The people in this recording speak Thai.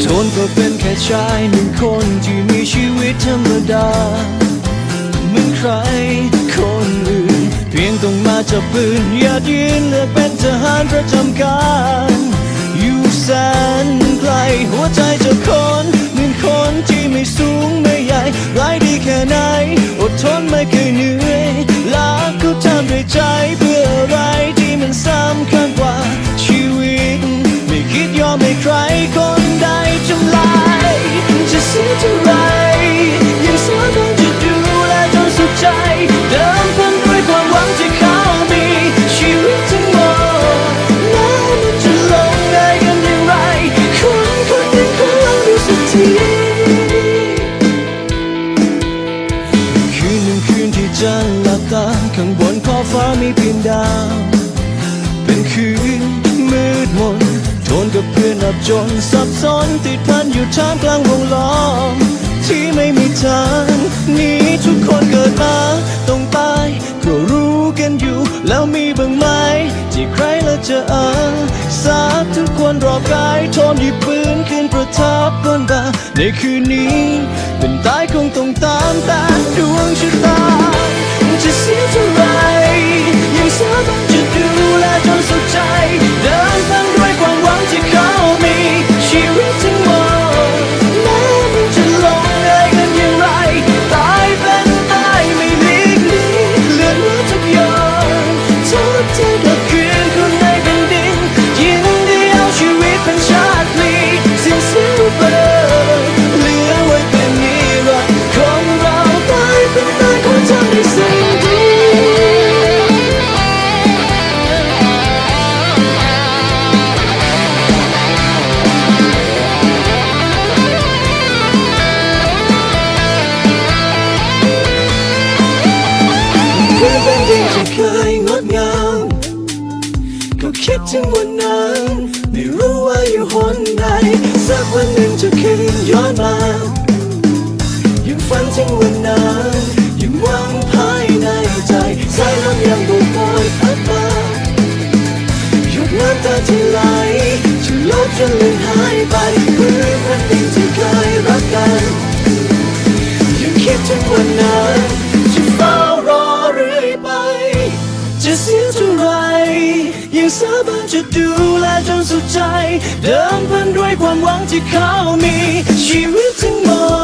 โทนก็เป็นแค่ชายหนึ่งคนที่มีชีวิตธรรมดาเหมือนใครคนอื่น เพียงต้องมาจับปืนหยาดยืนเลือกเป็นทหารประจำการ อยู่แสนไกล ข้างบนขอฟ้ามีเพียงดาว เป็นคืนมืดมนทนกับเพื่อนอับจนสับสนติดพันอยู่ท่ามกลางวงล้อม ที่ไม่มีทางนี้ทุกคนเกิดมาต้องตายก็รู้กันอยู่ แล้วมีบ้างไหม ที่ใครละจะเออสาบทุกคนรอบกายทนหยิบปืนขึ้นประทับบนบ่าในคืนนี้ เป็นตายคงต้องตามแต่ดวงชะตา ดถึงวันนั้น ไม่รู้ว่าอยู่หนใด สักวันหนึ่งจะคืนย้อนมา สาบานจะดูแลจนสุดใจ เดิมพันด้วยความหวังที่เขามี ชีวิตทั้งหมด